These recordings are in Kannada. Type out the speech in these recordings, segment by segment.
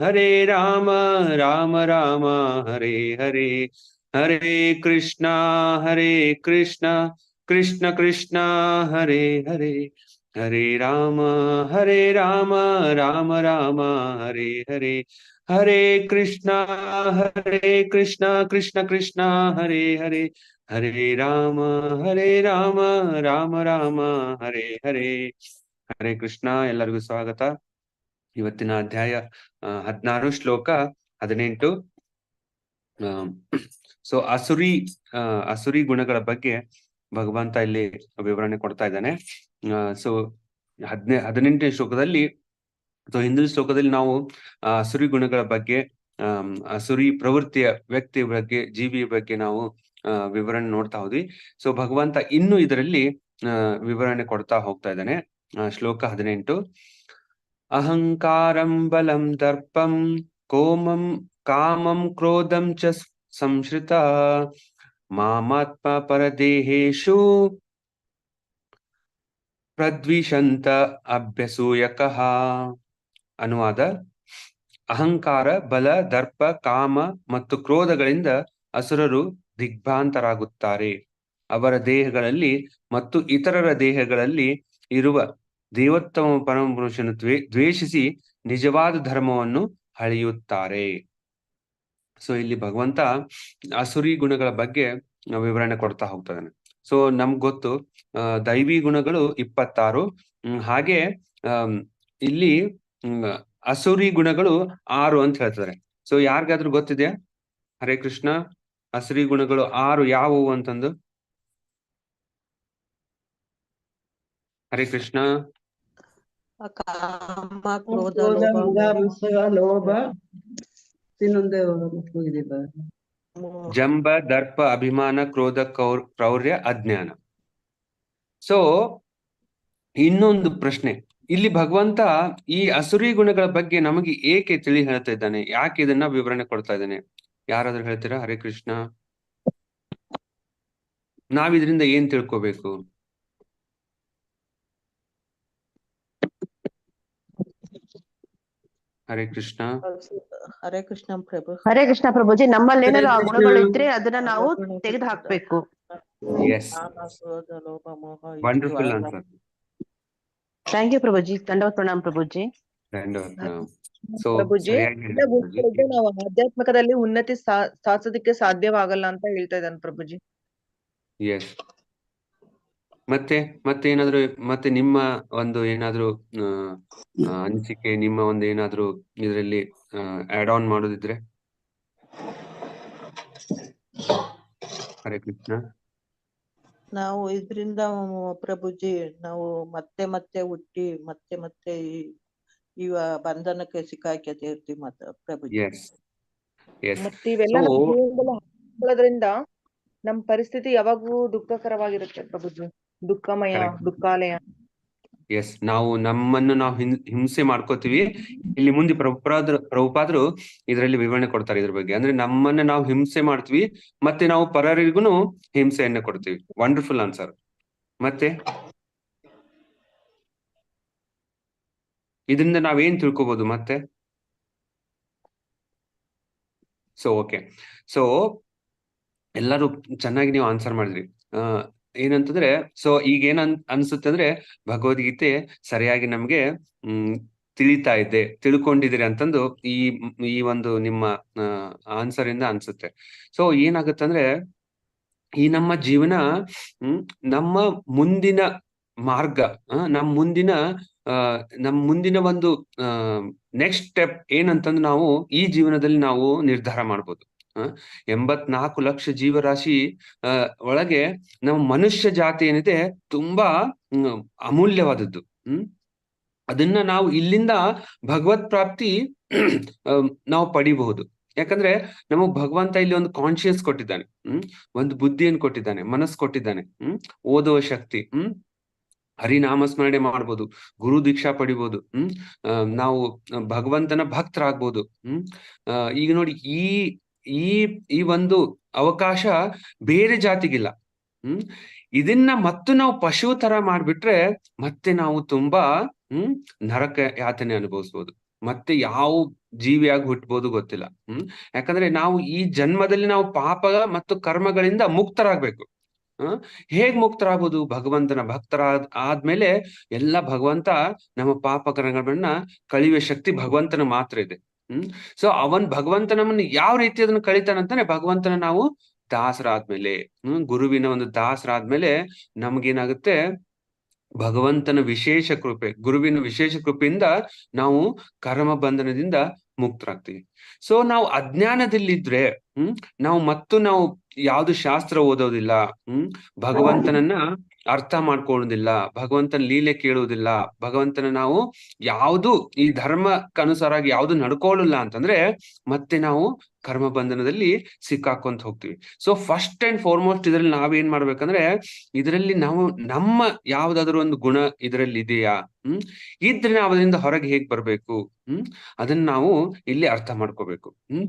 ಹರೇ ರಾಮ ರಾಮ ರಾಮ ಹರೇ ಹರೇ ಹರೇ ಕೃಷ್ಣ ಹರೇ ಕೃಷ್ಣ ಕೃಷ್ಣ ಕೃಷ್ಣ ಹರೇ ಹರೇ ಹರೇ ರಾಮ ಹರೇ ರಾಮ ರಾಮ ರಾಮ ಹರೇ ಹರೇ ಹರೇ ಕೃಷ್ಣ ಹರೇ ಕೃಷ್ಣ ಕೃಷ್ಣ ಕೃಷ್ಣ ಹರೇ ಹರೇ ಹರೇ ರಾಮ ಹರೇ ರಾಮ ರಾಮ ರಾಮ ಹರೇ ಹರೇ ಹರೇ ಕೃಷ್ಣ ಎಲ್ಲರಿಗೂ ಸ್ವಾಗತ ಇವತ್ತಿನ ಅಧ್ಯಾಯ ಹದಿನಾರು ಶ್ಲೋಕ ಹದಿನೆಂಟು. ಸೊ ಅಸುರಿ ಅಸುರಿ ಗುಣಗಳ ಬಗ್ಗೆ ಭಗವಂತ ಇಲ್ಲಿ ವಿವರಣೆ ಕೊಡ್ತಾ ಇದ್ದಾನೆ. ಸೊ ಹದಿನೆ, ಹದಿನೆಂಟನೇ ಶ್ಲೋಕದಲ್ಲಿ, ಸೊ ಹಿಂದಿನ ಶ್ಲೋಕದಲ್ಲಿ ನಾವು ಅಸುರಿ ಗುಣಗಳ ಬಗ್ಗೆ ಅಸುರಿ ಪ್ರವೃತ್ತಿಯ ವ್ಯಕ್ತಿಯ ಬಗ್ಗೆ, ಜೀವಿಯ ಬಗ್ಗೆ ನಾವು ವಿವರಣೆ ನೋಡ್ತಾ ಹೋದ್ವಿ. ಸೊ ಭಗವಂತ ಇನ್ನು ಇದರಲ್ಲಿ ವಿವರಣೆ ಕೊಡ್ತಾ ಹೋಗ್ತಾ ಇದ್ದಾನೆ. ಶ್ಲೋಕ ಹದಿನೆಂಟು. ಅಹಂಕಾರಂ ಬಲಂ ದರ್ಪಂ ಕೋಮಂ ಕಾಮಂ ಕ್ರೋಧಂ ಚ ಸಂಶ್ರಿತ ಮಾಮಾತ್ಮ ಪರದೇಹೇಶು ಪ್ರದ್ವಿಷಂತ ಅಭ್ಯಸೂಯಕಃ ಅನುವಾದ ಅಹಂಕಾರ ಬಲ ದರ್ಪ ಕಾಮ ಮತ್ತು ಕ್ರೋಧಗಳಿಂದ ಅಸುರರು ದಿಗ್ಭಾಂತರಾಗುತ್ತಾರೆ ಅವರ ದೇಹಗಳಲ್ಲಿ ಮತ್ತು ಇತರರ ದೇಹಗಳಲ್ಲಿ ಇರುವ ದೇವೋತ್ತಮ ಪರಮಪುರುಷನು ದ್ವೇ, ದ್ವೇಷಿಸಿ ನಿಜವಾದ ಧರ್ಮವನ್ನು ಅಳೆಯುತ್ತಾರೆ. ಸೊ ಇಲ್ಲಿ ಭಗವಂತ ಅಸುರಿ ಗುಣಗಳ ಬಗ್ಗೆ ವಿವರಣೆ ಕೊಡ್ತಾ ಹೋಗ್ತಾನೆ. ಸೊ ನಮ್ಗ್ ಗೊತ್ತು ದೈವಿ ಗುಣಗಳು ಇಪ್ಪತ್ತಾರು. ಹಾಗೆ ಇಲ್ಲಿ ಅಸುರಿ ಗುಣಗಳು ಆರು ಅಂತ ಹೇಳ್ತಾರೆ. ಸೊ ಯಾರಿಗಾದ್ರೂ ಗೊತ್ತಿದೆಯಾ? ಹರೇ ಕೃಷ್ಣ, ಅಸುರಿ ಗುಣಗಳು ಆರು ಯಾವುವು ಅಂತಂದು? ಹರೇ ಕೃಷ್ಣ. ಕಾಮ ಕ್ರೋಧ ಲೋಭ ಇನ್ನೊಂದು ಹೋಗಿದೆ ಜಂಬ ದರ್ಪ ಅಭಿಮಾನ ಕ್ರೋಧ ಕೌರ್ ಕ್ರೌರ್ಯ ಅಜ್ಞಾನ. ಸೊ ಇನ್ನೊಂದು ಪ್ರಶ್ನೆ. ಇಲ್ಲಿ ಭಗವಂತ ಈ ಅಸುರಿ ಗುಣಗಳ ಬಗ್ಗೆ ನಮಗೆ ಏಕೆ ತಿಳಿ ಹೇಳ್ತಾ ಇದ್ದಾನೆ? ಯಾಕೆ ಇದನ್ನ ವಿವರಣೆ ಕೊಡ್ತಾ ಇದ್ದಾನೆ? ಯಾರಾದ್ರೂ ಹೇಳ್ತೀರಾ? ಹರೇ ಕೃಷ್ಣ. ನಾವಿದ್ರಿಂದ ಇದರಿಂದ ಏನ್ ತಿಳ್ಕೊಬೇಕು? ಹರೇ ಕೃಷ್ಣ. ಹರೇ ಕೃಷ್ಣ ಪ್ರಭು. ಹರೇ ಕೃಷ್ಣ ಪ್ರಭುಜಿ ನಮ್ಮಲ್ಲಿ ಏನಾದ್ರು ಆ ಗುಣಗಳು ಇದ್ರೆ ಅದನ್ನ ನಾವು ತೆಗೆದು ಹಾಕ್ಬೇಕು wonderful answer thank you Prabhuji. ದಂಡವತ್ ಪ್ರಣಾಮ್ ಪ್ರಭುಜಿ. ಪ್ರಭುಜಿ, ನಾವು ಆಧ್ಯಾತ್ಮಕದಲ್ಲಿ ಉನ್ನತಿ ಸಾಧಿಸೋದಕ್ಕೆ ಸಾಧ್ಯವಾಗಲ್ಲ ಅಂತ ಹೇಳ್ತಾ ಇದ್ದಾನೆ ಪ್ರಭುಜಿ. ಎಸ್ ಮತ್ತೆ ಮತ್ತೆ ಏನಾದ್ರು ಮತ್ತೆ ನಿಮ್ಮ ಒಂದು ಏನಾದ್ರು ಅನಿಸಿಕೆ ನಿಮ್ಮ ಒಂದು ಏನಾದ್ರು ಇದರಲ್ಲಿ ಆಡ್ ಆನ್ ಮಾಡೋದಿದ್ರೆ? ಹರೇ ಕೃಷ್ಣ. ನಾವು ಇದ್ರಿಂದ ಪ್ರಭುಜಿ ನಾವು ಮತ್ತೆ ಮತ್ತೆ ಹುಟ್ಟಿ ಮತ್ತೆ ಮತ್ತೆ ಈ- ಇವ ಬಂಧನಕ್ಕೆ ಸಿಕ್ಕಾಕ್ಯತೆ ಇರ್ತೀವಿ ಮತ್ತ ಪ್ರಭುಜಿ. ಎಸ್ ಎಸ್ ಮತ್ತೆ ಇವೆಲ್ಲ ನಮ್ ಪರಿಸ್ಥಿತಿ ಯಾವಾಗೂ ದುಃಖಕರವಾಗಿರುತ್ತೆ ಪ್ರಭುಜಿ. ದುಃಖಮಯ. ದುಃಖಾಲಯ. ಎಸ್ ನಾವು ನಮ್ಮನ್ನು ನಾವು ಹಿಂಸೆ ಮಾಡ್ಕೋತೀವಿ. ಇಲ್ಲಿ ಮುಂದೆ ಪ್ರಭುಪಾದ್ರ ಪ್ರಭುಪಾದ್ರು ಇದರಲ್ಲಿ ವಿವರಣೆ ಕೊಡ್ತಾರೆ ಇದ್ರ ಬಗ್ಗೆ. ಅಂದ್ರೆ ನಮ್ಮನ್ನ ನಾವು ಹಿಂಸೆ ಮಾಡ್ತೀವಿ ಮತ್ತೆ ನಾವು ಪರರಿಗೂ ಹಿಂಸೆಯನ್ನ ಕೊಡ್ತೀವಿ. ವಂಡರ್ಫುಲ್ ಆನ್ಸರ್ ಮತ್ತೆ? ಇದರಿಂದ ನಾವೇನ್ ತಿಳ್ಕೊಬಹುದು ಮತ್ತೆ? ಸೊ ಓಕೆ ಸೊ ಎಲ್ಲರೂ ಚೆನ್ನಾಗಿ ನೀವು ಆನ್ಸರ್ ಮಾಡಿದ್ರಿ. ಏನಂತಂದ್ರೆ ಸೊ ಈಗ ಏನ್ ಅನ್, ಅನ್ಸುತ್ತೆ ಅಂದ್ರೆ, ಭಗವದ್ಗೀತೆ ಸರಿಯಾಗಿ ನಮ್ಗೆ, ಹ್ಮ್, ತಿಳಿತಾ ಇದೆ, ತಿಳ್ಕೊಂಡಿದ್ದೀರಿ ಅಂತಂದು ಈ ಈ ಒಂದು ನಿಮ್ಮ ಆನ್ಸರ್ ಇಂದ ಅನ್ಸುತ್ತೆ. ಸೊ ಏನಾಗುತ್ತಂದ್ರೆ ಈ ನಮ್ಮ ಜೀವನ ನಮ್ಮ ಮುಂದಿನ ಮಾರ್ಗ ನಮ್ಮ ನಮ್ ಮುಂದಿನ ನಮ್ಮ ನಮ್ ಮುಂದಿನ ಒಂದು ನೆಕ್ಸ್ಟ್ ಸ್ಟೆಪ್ ಏನಂತಂದು ನಾವು ಈ ಜೀವನದಲ್ಲಿ ನಾವು ನಿರ್ಧಾರ ಮಾಡ್ಬೋದು. ಎಂಬತ್ನಾಲ್ಕು ಲಕ್ಷ ಜೀವರಾಶಿ ಒಳಗೆ ನಮ್ಮ ಮನುಷ್ಯ ಜಾತಿ ಏನಿದೆ ತುಂಬಾ ಅಮೂಲ್ಯವಾದದ್ದು. ಹ್ಮ್? ಅದನ್ನ ನಾವು ಇಲ್ಲಿಂದ ಭಗವತ್ ಪ್ರಾಪ್ತಿ ನಾವು ಪಡಿಬಹುದು. ಯಾಕಂದ್ರೆ ನಮಗ್ ಭಗವಂತ ಇಲ್ಲಿ ಒಂದು ಕಾನ್ಶಿಯಸ್ ಕೊಟ್ಟಿದ್ದಾನೆ. ಹ್ಮ್? ಒಂದು ಬುದ್ಧಿಯನ್ನು ಕೊಟ್ಟಿದ್ದಾನೆ, ಮನಸ್ಸು ಕೊಟ್ಟಿದ್ದಾನೆ. ಹ್ಮ್? ಓದುವ ಶಕ್ತಿ. ಹ್ಮ್? ಹರಿನಾಮ ಸ್ಮರಣೆ ಮಾಡ್ಬೋದು, ಗುರು ದೀಕ್ಷಾ ಪಡಿಬೋದು. ಹ್ಮ್? ನಾವು ಭಗವಂತನ ಭಕ್ತರಾಗ್ಬೋದು. ಹ್ಮ್? ಈಗ ನೋಡಿ ಈ ಈ ಈ ಒಂದು ಅವಕಾಶ ಬೇರೆ ಜಾತಿಗಿಲ್ಲ. ಹ್ಮ್? ಇದನ್ನ ಮತ್ತು ನಾವು ಪಶು ತರ ಮಾಡ್ಬಿಟ್ರೆ ಮತ್ತೆ ನಾವು ತುಂಬಾ, ಹ್ಮ್, ನರಕ ಯಾತನೆ ಅನುಭವಿಸ್ಬೋದು. ಮತ್ತೆ ಯಾವ ಜೀವಿಯಾಗಿ ಹುಟ್ಟಬಹುದು ಗೊತ್ತಿಲ್ಲ. ಹ್ಮ್? ಯಾಕಂದ್ರೆ ನಾವು ಈ ಜನ್ಮದಲ್ಲಿ ನಾವು ಪಾಪ ಮತ್ತು ಕರ್ಮಗಳಿಂದ ಮುಕ್ತರಾಗ್ಬೇಕು. ಹ್ಮ್ ಹೇಗ್ ಮುಕ್ತರಾಗ್ಬೋದು ಭಗವಂತನ ಭಕ್ತರಾದ, ಆದ್ಮೇಲೆ ಎಲ್ಲ ಭಗವಂತ ನಮ್ಮ ಪಾಪ ಕರ್ಮಗಳನ್ನ ಕಳಿಯುವ ಶಕ್ತಿ ಭಗವಂತನ ಮಾತ್ರ ಇದೆ. ಹ್ಮ್? ಸೊ ಅವನ್ ಭಗವಂತ ನಮ್ಮನ್ನ ಯಾವ ರೀತಿ ಅದನ್ನ ಕಳಿತಾನಂತಾನೆ ಭಗವಂತನ ನಾವು ದಾಸರಾದ್ಮೇಲೆ, ಹ್ಮ್? ಗುರುವಿನ ಒಂದು ದಾಸರಾದ್ಮೇಲೆ ನಮ್ಗೇನಾಗುತ್ತೆ? ಭಗವಂತನ ವಿಶೇಷ ಕೃಪೆ, ಗುರುವಿನ ವಿಶೇಷ ಕೃಪೆಯಿಂದ ನಾವು ಕರ್ಮ ಬಂಧನದಿಂದ ಮುಕ್ತರಾಗ್ತೀವಿ. ಸೊ ನಾವು ಅಜ್ಞಾನದಲ್ಲಿದ್ರೆ, ಹ್ಮ್? ನಾವು ಮತ್ತು ನಾವು ಯಾವ್ದು ಶಾಸ್ತ್ರ ಓದೋದಿಲ್ಲ, ಹ್ಮ್? ಭಗವಂತನನ್ನ ಅರ್ಥ ಮಾಡ್ಕೊಳ್ಳೋದಿಲ್ಲ, ಭಗವಂತನ ಲೀಲೆ ಕೇಳುವುದಿಲ್ಲ ಭಗವಂತನ ನಾವು ಯಾವುದು ಈ ಧರ್ಮಕ್ಕನುಸಾರಾಗಿ ಯಾವ್ದು ನಡ್ಕೊಳ್ಳಲ್ಲ ಅಂತಂದ್ರೆ ಮತ್ತೆ ನಾವು ಕರ್ಮ ಬಂಧನದಲ್ಲಿ ಸಿಕ್ಕಾಕೊಂತ ಹೋಗ್ತೀವಿ. ಸೊ ಫಸ್ಟ್ ಅಂಡ್ ಫಾರ್ಮೋಸ್ಟ್ ಇದ್ರಲ್ಲಿ ನಾವೇನ್ ಮಾಡ್ಬೇಕಂದ್ರೆ ಇದರಲ್ಲಿ ನಾವು ನಮ್ಮ ಯಾವ್ದಾದ್ರು ಒಂದು ಗುಣ ಇದರಲ್ಲಿ ಇದೆಯಾ ಹ್ಮ್? ಇದ್ರೆ ನಾವು ಅದರಿಂದ ಹೊರಗೆ ಹೇಗ್ ಬರ್ಬೇಕು, ಹ್ಮ್? ಅದನ್ನ ನಾವು ಇಲ್ಲಿ ಅರ್ಥ ಮಾಡ್ಕೋಬೇಕು, ಹ್ಮ್?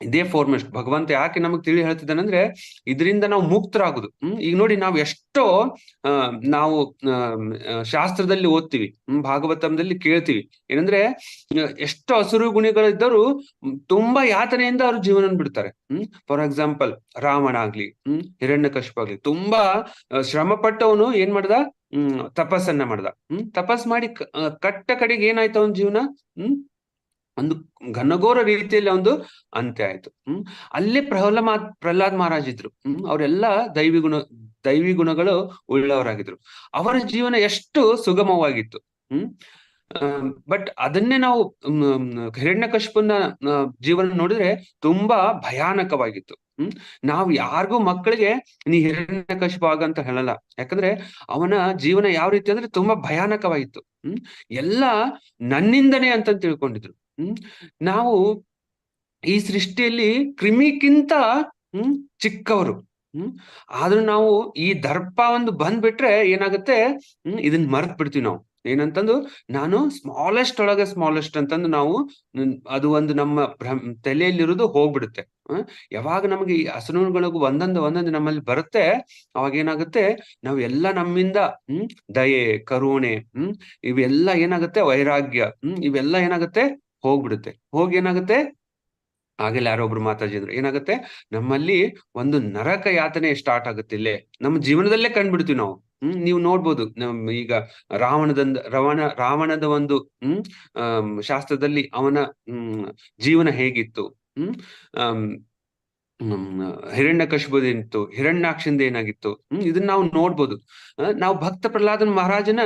ಇದೇ ಫಾರ್ಮೆಸ್ಟ್ ಭಗವಂತ ಯಾಕೆ ನಮಗ್ ತಿಳಿ ಹೇಳ್ತಿದ್ದಾನಂದ್ರೆ, ಇದರಿಂದ ನಾವು ಮುಕ್ತರಾಗುದು. ಹ್ಮ್, ಈಗ ನೋಡಿ ನಾವು ಎಷ್ಟೋ ನಾವು ಶಾಸ್ತ್ರದಲ್ಲಿ ಓದ್ತೀವಿ ಭಾಗವತಂದಲ್ಲಿ ಕೇಳ್ತೀವಿ. ಏನಂದ್ರೆ ಎಷ್ಟೋ ಹಸುರು ಗುಣಿಗಳಿದ್ದರೂ ತುಂಬಾ ಯಾತನೆಯಿಂದ ಅವ್ರು ಜೀವನ ಬಿಡ್ತಾರೆ. ಹ್ಮ್ ಫಾರ್ ಎಕ್ಸಾಂಪಲ್ ರಾವಣ ಆಗ್ಲಿ, ಹ್ಮ್ ಹಿರಣ್ಯಕಶಿಪು ಆಗ್ಲಿ, ತುಂಬಾ ಶ್ರಮ ಪಟ್ಟವನು ಏನ್ ಮಾಡ್ದ? ಹ್ಮ್, ತಪಸ್ಸನ್ನ ಮಾಡ್ದ. ಹ್ಮ್, ತಪಸ್ ಮಾಡಿ ಕಟ್ಟ ಕಡೆಗೆ ಏನಾಯ್ತು ಅವನ ಜೀವನ? ಹ್ಮ್ ಒಂದು ಘನಘೋರ ರೀತಿಯಲ್ಲಿ ಒಂದು ಅಂತ್ಯ ಆಯ್ತು. ಹ್ಮ್. ಅಲ್ಲೇ ಮಾ ಪ್ರಹ್ಲಾದ್ ಮಹಾರಾಜ್ ಇದ್ರು. ಹ್ಮ್. ಅವರೆಲ್ಲ ದೈವಿ ಗುಣ, ದೈವಿ ಗುಣಗಳು ಉಳ್ಳವರಾಗಿದ್ರು. ಅವರ ಜೀವನ ಎಷ್ಟು ಸುಗಮವಾಗಿತ್ತು. ಹ್ಮ್. ಬಟ್ ಅದನ್ನೇ ನಾವು ಹಿರಣ್ಯ ಕಶ್ಪನ ಜೀವನ ನೋಡಿದ್ರೆ ತುಂಬಾ ಭಯಾನಕವಾಗಿತ್ತು. ಹ್ಮ್? ನಾವು ಯಾರಿಗೂ ಮಕ್ಕಳಿಗೆ ನೀ ಹಿರಣ್ಯಕಶಿಪು ಆಗಂತ ಹೇಳಲ್ಲ. ಯಾಕಂದ್ರೆ ಅವನ ಜೀವನ ಯಾವ ರೀತಿ ಅಂದ್ರೆ ತುಂಬಾ ಭಯಾನಕವಾಗಿತ್ತು. ಹ್ಮ್? ಎಲ್ಲ ನನ್ನಿಂದನೇ ಅಂತ ತಿಳ್ಕೊಂಡಿದ್ರು. ಹ್ಮ್? ನಾವು ಈ ಸೃಷ್ಟಿಯಲ್ಲಿ ಕ್ರಿಮಿಕ್ಕಿಂತ, ಹ್ಮ್, ಚಿಕ್ಕವರು. ಹ್ಮ್? ಆದ್ರೂ ನಾವು ಈ ದರ್ಪ ಒಂದು ಬಂದ್ಬಿಟ್ರೆ ಏನಾಗುತ್ತೆ? ಹ್ಮ್ ಇದನ್ನ ಮರ್ತ್ ಬಿಡ್ತೀವಿ ನಾವು. ಏನಂತಂದು ನಾನು ಸ್ಮಾಲೆಸ್ಟ್ ಒಳಗೆ ಸ್ಮಾಲೆಸ್ಟ್ ಅಂತಂದು ನಾವು ಅದು ಒಂದು ನಮ್ಮ ಭ್ರಮ್, ತಲೆಯಲ್ಲಿರೋದು ಹೋಗ್ಬಿಡುತ್ತೆ. ಯಾವಾಗ ನಮಗೆ ಈ ಹಸನುಗಳಿಗೂ ಒಂದೊಂದು ಒಂದೊಂದು ನಮ್ಮಲ್ಲಿ ಬರುತ್ತೆ, ಅವಾಗ ಏನಾಗುತ್ತೆ? ನಾವು ಎಲ್ಲ ನಮ್ಮಿಂದ, ಹ್ಮ್, ದಯೆ, ಕರುಣೆ, ಹ್ಮ್, ಇವೆಲ್ಲ ಏನಾಗುತ್ತೆ? ವೈರಾಗ್ಯ, ಹ್ಮ್, ಇವೆಲ್ಲ ಏನಾಗುತ್ತೆ? ಹೋಗ್ಬಿಡುತ್ತೆ. ಹೋಗಿ ಏನಾಗುತ್ತೆ? ಆಗಲ್ಲ ಯಾರೋ ಒಬ್ರು ಮಾತಾಜಿ ಏನಾಗುತ್ತೆ? ನಮ್ಮಲ್ಲಿ ಒಂದು ನರಕ ಯಾತನೆ ಸ್ಟಾರ್ಟ್ ಆಗುತ್ತೆ ಇಲ್ಲೇ. ನಮ್ಮ ಜೀವನದಲ್ಲೇ ಕಂಡ್ಬಿಡ್ತೀವಿ ನಾವು. ಹ್ಮ್, ನೀವು ನೋಡ್ಬೋದು. ನಮ್ ಈಗ ರಾವಣದ ರಾವಣ, ರಾವಣದ ಒಂದು, ಹ್ಮ್ ಶಾಸ್ತ್ರದಲ್ಲಿ ಅವನ, ಹ್ಮ್, ಜೀವನ ಹೇಗಿತ್ತು. ಹ್ಮ್ ಆಮ್, ಹ್ಮ್ ಹಿರಣ್ಯಾಕ್ಷಿಂದ ಏನಾಗಿತ್ತು ಹ್ಮ್ ಇದನ್ನ ನಾವು ನೋಡ್ಬೋದು. ನಾವು ಭಕ್ತ ಪ್ರಹ್ಲಾದನ್ ಮಹಾರಾಜನ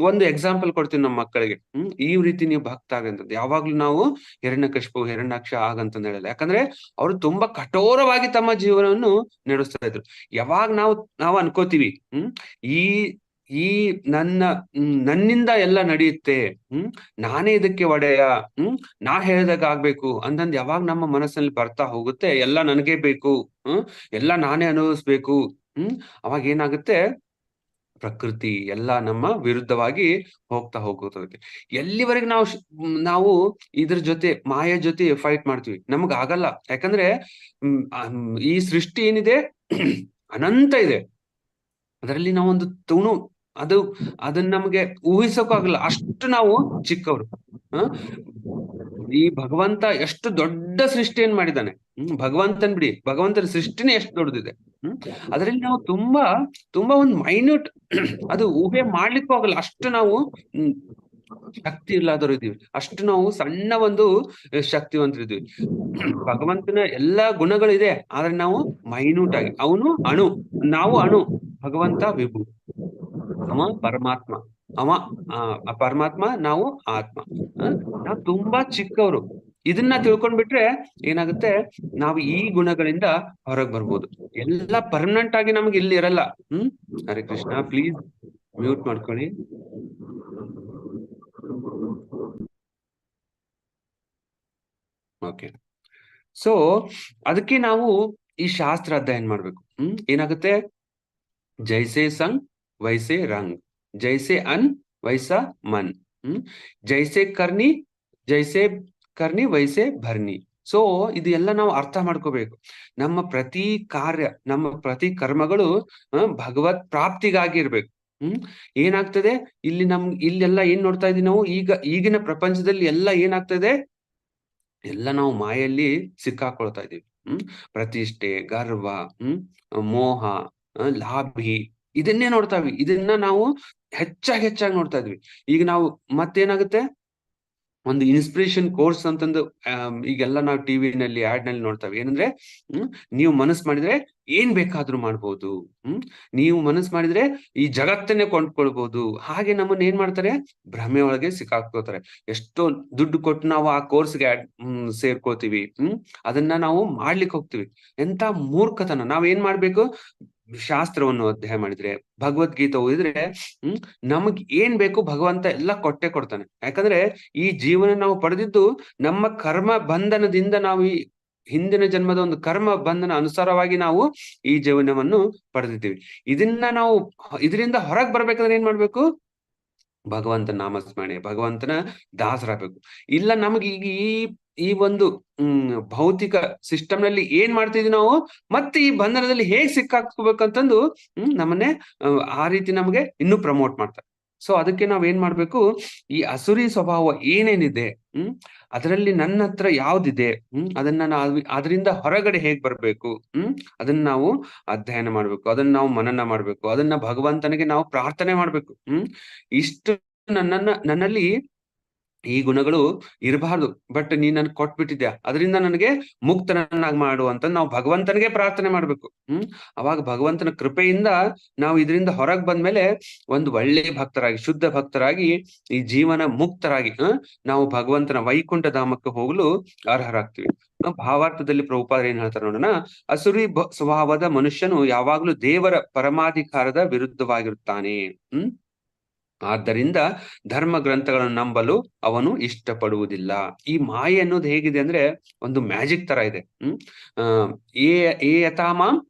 ಒಂದು ಎಕ್ಸಾಂಪಲ್ ಕೊಡ್ತೀವಿ ನಮ್ಮ ಮಕ್ಕಳಿಗೆ. ಹ್ಮ್ ಈ ರೀತಿ ನೀವು ಭಕ್ತ ಆಗಂತದ್ದು. ಯಾವಾಗ್ಲೂ ನಾವು ಹಿರಣ್ಯಕಶಿಪು ಹಿರಣ್ಯಾಕ್ಷ ಆಗಂತ ಹೇಳಲ್ಲ. ಯಾಕಂದ್ರೆ ಅವರು ತುಂಬಾ ಕಠೋರವಾಗಿ ತಮ್ಮ ಜೀವನವನ್ನು ನಡೆಸ್ತಾ ಇದ್ರು. ಯಾವಾಗ ನಾವು ನಾವು ಅನ್ಕೋತೀವಿ ಹ್ಮ್ ಈ ಈ ನನ್ನ ನನ್ನಿಂದ ಎಲ್ಲ ನಡೆಯುತ್ತೆ. ಹ್ಮ್, ನಾನೇ ಇದಕ್ಕೆ ಒಡೆಯ. ಹ್ಮ್, ನಾ ಹೇಳ್ದಾಗ ಆಗ್ಬೇಕು ಅಂತಂದ್ ಯಾವಾಗ ನಮ್ಮ ಮನಸ್ಸಲ್ಲಿ ಬರ್ತಾ ಹೋಗುತ್ತೆ, ಎಲ್ಲ ನನಗೆ ಬೇಕು. ಹ್ಮ್, ಎಲ್ಲ ನಾನೇ ಅನುಭವಿಸ್ಬೇಕು. ಹ್ಮ್, ಅವಾಗ ಏನಾಗುತ್ತೆ? ಪ್ರಕೃತಿ ಎಲ್ಲ ನಮ್ಮ ವಿರುದ್ಧವಾಗಿ ಹೋಗ್ತಾ ಹೋಗುತ್ತೆ ಎಲ್ಲಿವರೆಗೆ ನಾವು ನಾವು ಇದ್ರ ಜೊತೆ, ಮಾಯ ಜೊತೆ ಫೈಟ್ ಮಾಡ್ತೀವಿ? ನಮಗ್ ಆಗಲ್ಲ. ಯಾಕಂದ್ರೆ ಈ ಸೃಷ್ಟಿ ಏನಿದೆ? ಅನಂತ ಇದೆ. ಅದರಲ್ಲಿ ನಾವೊಂದು ತುಣು ಅದು, ಅದನ್ನ ನಮಗೆ ಊಹಿಸೋಕಾಗಲ್ಲ ಅಷ್ಟು ನಾವು ಚಿಕ್ಕವರು. ಈ ಭಗವಂತ ಎಷ್ಟು ದೊಡ್ಡ ಸೃಷ್ಟಿಯನ್ನ ಮಾಡಿದ್ದಾನೆ. ಹ್ಮ್, ಭಗವಂತನ್ ಬಿಡಿ. ಭಗವಂತನ ಸೃಷ್ಟಿನೇ ಎಷ್ಟು ದೊಡ್ಡದಿದೆ. ಹ್ಮ್? ಅದರಲ್ಲಿ ನಾವು ತುಂಬಾ ತುಂಬಾ ಒಂದು ಮೈನ್ಯೂಟ್ ಅದು ಊಹೆ ಮಾಡ್ಲಿಕ್ಕೂ ಆಗಲ್ಲ. ಅಷ್ಟು ನಾವು ಶಕ್ತಿ ಇಲ್ಲದವರು ಇದೀವಿ ಅಷ್ಟು ನಾವು ಸಣ್ಣ ಒಂದು ಶಕ್ತಿವಂತರಿದ್ದೀವಿ ಭಗವಂತನ ಎಲ್ಲಾ ಗುಣಗಳಿದೆ. ಆದ್ರೆ ನಾವು ಮೈನ್ಯೂಟ್ ಆಗಿ, ಅವನು ಅಣು. ನಾವು ಅಣು. ಭಗವಂತ ವಿಭು. ಅವ ಪರಮಾತ್ಮ. ಅವ ಪರಮಾತ್ಮ, ನಾವು ಆತ್ಮ. ನಾವು ತುಂಬಾ ಚಿಕ್ಕವರು. ಇದನ್ನ ತಿಳ್ಕೊಂಡ್ಬಿಟ್ರೆ ಏನಾಗುತ್ತೆ? ನಾವು ಈ ಗುಣಗಳಿಂದ ಹೊರಗ್ ಬರ್ಬೋದು. ಎಲ್ಲ ಪರ್ಮನೆಂಟ್ ಆಗಿ ನಮ್ಗೆ ಇಲ್ಲಿ ಇರಲ್ಲ. ಹ್ಮ್? ಹರೇ ಕೃಷ್ಣ ಪ್ಲೀಸ್ ಮ್ಯೂಟ್ ಮಾಡ್ಕೊಳ್ಳಿ. ಓಕೆ ಸೊ ಅದಕ್ಕೆ ನಾವು ಈ ಶಾಸ್ತ್ರ ಅಧ್ಯಯನ ಮಾಡ್ಬೇಕು. ಹ್ಮ್? ಏನಾಗುತ್ತೆ? ಜೈಸೆ ಸಂಗ್ ವೈಸೆ ರಂಗ್ ಜೈಸೆ ಅನ್ वैसा ಹ್ಮ್ ಜೈಸೆ ಕರ್ನಿ ಜೈಸೆ ಕರ್ನಿ ವೈಸೆ ಭರ್ನಿ ಸೊ ಇದು ಎಲ್ಲ ನಾವು ಅರ್ಥ ಮಾಡ್ಕೋಬೇಕು. ನಮ್ಮ ಪ್ರತಿ ಕಾರ್ಯ, ನಮ್ಮ ಪ್ರತಿ ಕರ್ಮಗಳು ಭಗವತ್ ಪ್ರಾಪ್ತಿಗಾಗಿರ್ಬೇಕು. ಹ್ಮ್, ಏನಾಗ್ತದೆ? ಇಲ್ಲಿ ನಮ್, ಇಲ್ಲೆಲ್ಲ ಏನ್ ನೋಡ್ತಾ ಇದೀವಿ ನಾವು? ಈಗ, ಈಗಿನ ಪ್ರಪಂಚದಲ್ಲಿ ಎಲ್ಲ ಏನಾಗ್ತದೆ? ಎಲ್ಲ ನಾವು ಮಾಯಲ್ಲಿ ಸಿಕ್ಕಾಕೊಳ್ತಾ ಇದೀವಿ. ಹ್ಮ್, ಪ್ರತಿಷ್ಠೆ, ಗರ್ವ, ಹ್ಮ್, ಮೋಹ ಲಾಭಿ ಇದನ್ನೇ ನೋಡ್ತಾವಿ ಇದನ್ನ ನಾವು ಹೆಚ್ಚಾಗಿ ಹೆಚ್ಚಾಗಿ ನೋಡ್ತಾ ಇದ್ವಿ. ಈಗ ನಾವು ಮತ್ತೇನಾಗುತ್ತೆ? ಒಂದು ಇನ್ಸ್ಪಿರೇಷನ್ ಕೋರ್ಸ್ ಅಂತಂದು ಈಗೆಲ್ಲ ನಾವು ಟಿವಿನಲ್ಲಿ ಆಡ್ನಲ್ಲಿ ನೋಡ್ತಾವೆ ಏನಂದ್ರೆ, ಹ್ಮ್, ನೀವು ಮನಸ್ ಮಾಡಿದ್ರೆ ಏನ್ ಬೇಕಾದ್ರೂ ಮಾಡ್ಬೋದು. ಹ್ಮ್, ನೀವು ಮನಸ್ ಮಾಡಿದ್ರೆ ಈ ಜಗತ್ತನ್ನೇ ಕೊಂಡ್ಕೊಳ್ಬಹುದು ಹಾಗೆ ನಮ್ಮನ್ನ ಏನ್ ಮಾಡ್ತಾರೆ? ಭ್ರಮೆ ಒಳಗೆ ಸಿಕ್ಕಾಕೋತಾರೆ ಎಷ್ಟೋ ದುಡ್ಡು ಕೊಟ್ಟು ನಾವು ಆ ಕೋರ್ಸ್ಗೆ ಆಡ್ ಸೇರ್ಕೋತೀವಿ ಹ್ಮ್ ಅದನ್ನ ನಾವು ಮಾಡ್ಲಿಕ್ಕೆ ಹೋಗ್ತೀವಿ. ಎಂತ ಮೂರ್ಖತನ. ನಾವ್ ಏನ್ ಮಾಡ್ಬೇಕು? ಶಾಸ್ತ್ರವನ್ನು ಅಧ್ಯಯನ ಮಾಡಿದ್ರೆ, ಭಗವದ್ಗೀತೆ ಓದಿದ್ರೆ, ಹ್ಮ್, ನಮಗ್ ಏನ್ ಬೇಕು ಭಗವಂತ ಎಲ್ಲ ಕೊಟ್ಟೆ ಕೊಡ್ತಾನೆ. ಯಾಕಂದ್ರೆ ಈ ಜೀವನ ನಾವು ಪಡೆದಿದ್ದು ನಮ್ಮ ಕರ್ಮ ಬಂಧನದಿಂದ ನಾವು ಈ ಹಿಂದಿನ ಜನ್ಮದ ಒಂದು ಕರ್ಮ ಬಂಧನ ಅನುಸಾರವಾಗಿ ನಾವು ಈ ಜೀವನವನ್ನು ಪಡೆದಿದ್ದೀವಿ. ಇದನ್ನ ನಾವು ಇದರಿಂದ ಹೊರಗ್ ಬರ್ಬೇಕಂದ್ರೆ ಏನ್ ಮಾಡ್ಬೇಕು? ಭಗವಂತನ ನಾಮಸ್ಮರಣೆ, ಭಗವಂತನ ದಾಸರಾಗಬೇಕು. ಇಲ್ಲ ನಮಗೆ ಈ ಈ ಒಂದು, ಹ್ಮ್, ಭೌತಿಕ ಸಿಸ್ಟಮ್ನಲ್ಲಿ ಏನ್ ಮಾಡ್ತಿದ್ವಿ ನಾವು? ಮತ್ತೆ ಈ ಬಂಧನದಲ್ಲಿ ಹೇಗ್ ಸಿಕ್ಕಾಕ್ಬೇಕಂತಂದು ಹ್ಮ್, ನಮ್ಮನ್ನೇ, ಆ ರೀತಿ ನಮಗೆ ಇನ್ನೂ ಪ್ರಮೋಟ್ ಮಾಡ್ತಾರೆ. ಸೊ ಅದಕ್ಕೆ ನಾವ್ ಏನ್ ಮಾಡ್ಬೇಕು? ಈ ಅಸುರಿ ಸ್ವಭಾವ ಏನೇನಿದೆ, ಹ್ಮ್, ಅದರಲ್ಲಿ ನನ್ನ ಹತ್ರ ಯಾವ್ದಿದೆ, ಹ್ಮ್, ಅದನ್ನ ನಾವು ಅದರಿಂದ ಹೊರಗಡೆ ಹೇಗ್ ಬರ್ಬೇಕು, ಹ್ಮ್, ಅದನ್ನ ನಾವು ಅಧ್ಯಯನ ಮಾಡ್ಬೇಕು, ಅದನ್ನ ನಾವು ಮನನ ಮಾಡ್ಬೇಕು, ಅದನ್ನ ಭಗವಂತನಿಗೆ ನಾವು ಪ್ರಾರ್ಥನೆ ಮಾಡ್ಬೇಕು, ಹ್ಮ್, ಇಷ್ಟು ನನ್ನನ್ನ, ನನ್ನಲ್ಲಿ ಈ ಗುಣಗಳು ಇರಬಾರ್ದು. ಬಟ್ ನೀ ನನ್ ಕೊಟ್ಬಿಟ್ಟಿದ್ಯಾ? ಅದರಿಂದ ನನಗೆ ಮುಕ್ತನನ್ನಾಗಿ ಮಾಡು ಅಂತ ನಾವು ಭಗವಂತನಿಗೆ ಪ್ರಾರ್ಥನೆ ಮಾಡ್ಬೇಕು. ಹ್ಮ್? ಅವಾಗ ಭಗವಂತನ ಕೃಪೆಯಿಂದ ನಾವು ಇದರಿಂದ ಹೊರಗ್ ಬಂದ್ಮೇಲೆ ಒಂದು ಒಳ್ಳೆ ಭಕ್ತರಾಗಿ, ಶುದ್ಧ ಭಕ್ತರಾಗಿ, ಈ ಜೀವನ ಮುಕ್ತರಾಗಿ ನಾವು ಭಗವಂತನ ವೈಕುಂಠ ಧಾಮಕ್ಕೆ ಹೋಗಲು ಅರ್ಹರಾಗ್ತೀವಿ. ಭಾವಾರ್ಥದಲ್ಲಿ ಪ್ರಭುಪಾದ ಏನ್ ಹೇಳ್ತಾರೆ ನೋಡೋಣ? ಅಸುರಿ ಸ್ವಭಾವದ ಮನುಷ್ಯನು ಯಾವಾಗ್ಲೂ ದೇವರ ಪರಮಾಧಿಕಾರದ ವಿರುದ್ಧವಾಗಿರುತ್ತಾನೆ. ಹ್ಮ್? ಆದ್ದರಿಂದ ಧರ್ಮ ಗ್ರಂಥಗಳನ್ನು ನಂಬಲು ಅವನು ಇಷ್ಟಪಡುವುದಿಲ್ಲ. ಈ ಮಾಯೆ ಅನ್ನೋದು ಹೇಗಿದೆ ಅಂದ್ರೆ ಒಂದು ಮ್ಯಾಜಿಕ್ ತರ ಇದೆ. ಹ್ಮ್? ಏ ಏ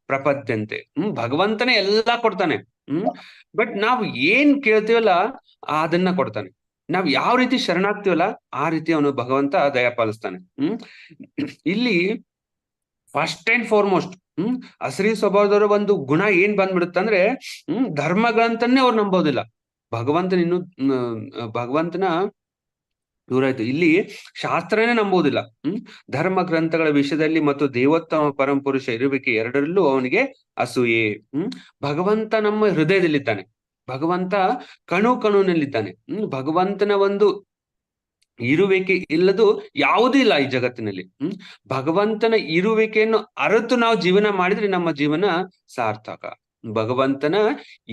ಪ್ರಪದ್ಯಂತೆ. ಹ್ಮ್? ಭಗವಂತನೇ ಎಲ್ಲಾ ಕೊಡ್ತಾನೆ. ಹ್ಮ್? ಬಟ್ ನಾವು ಏನ್ ಕೇಳ್ತೀವಲ್ಲ ಅದನ್ನ ಕೊಡ್ತಾನೆ. ನಾವ್ ಯಾವ ರೀತಿ ಶರಣಾಗ್ತೀವಲ್ಲ ಆ ರೀತಿ ಅವನು ಭಗವಂತ ದಯಪಾಲಿಸ್ತಾನೆ ಹ್ಮ್? ಇಲ್ಲಿ ಫಸ್ಟ್ ಅಂಡ್ ಫಾರ್ಮೋಸ್ಟ್ ಹ್ಮ್? ಹಸಿರಿ ಸ್ವಭಾವದವರ ಒಂದು ಗುಣ ಏನ್ ಬಂದ್ಬಿಡುತ್ತಂದ್ರೆ ಹ್ಮ್? ಧರ್ಮಗಳಂತನ್ನೇ ಅವ್ರು ನಂಬೋದಿಲ್ಲ. ಭಗವಂತನ ಇನ್ನು ಭಗವಂತನ ದೂರ ಆಯ್ತು ಇಲ್ಲಿ ಶಾಸ್ತ್ರನೇ ನಂಬೋದಿಲ್ಲ ಹ್ಮ್? ಧರ್ಮ ಗ್ರಂಥಗಳ ವಿಷಯದಲ್ಲಿ ಮತ್ತು ದೇವೋತ್ತಮ ಪರಮಪುರುಷ ಇರುವಿಕೆ ಎರಡರಲ್ಲೂ ಅವನಿಗೆ ಅಸೂಯೆ. ಹ್ಮ್? ಭಗವಂತ ನಮ್ಮ ಹೃದಯದಲ್ಲಿದ್ದಾನೆ. ಭಗವಂತ ಕಣು ಕಣುನಲ್ಲಿದ್ದಾನೆ. ಹ್ಮ್? ಭಗವಂತನ ಒಂದು ಇರುವಿಕೆ ಇಲ್ಲದು ಯಾವುದೂ ಇಲ್ಲ ಈ ಜಗತ್ತಿನಲ್ಲಿ. ಹ್ಮ್? ಭಗವಂತನ ಇರುವಿಕೆಯನ್ನು ಅರತು ನಾವು ಜೀವನ ಮಾಡಿದ್ರೆ ನಮ್ಮ ಜೀವನ ಸಾರ್ಥಕ. ಭಗವಂತನ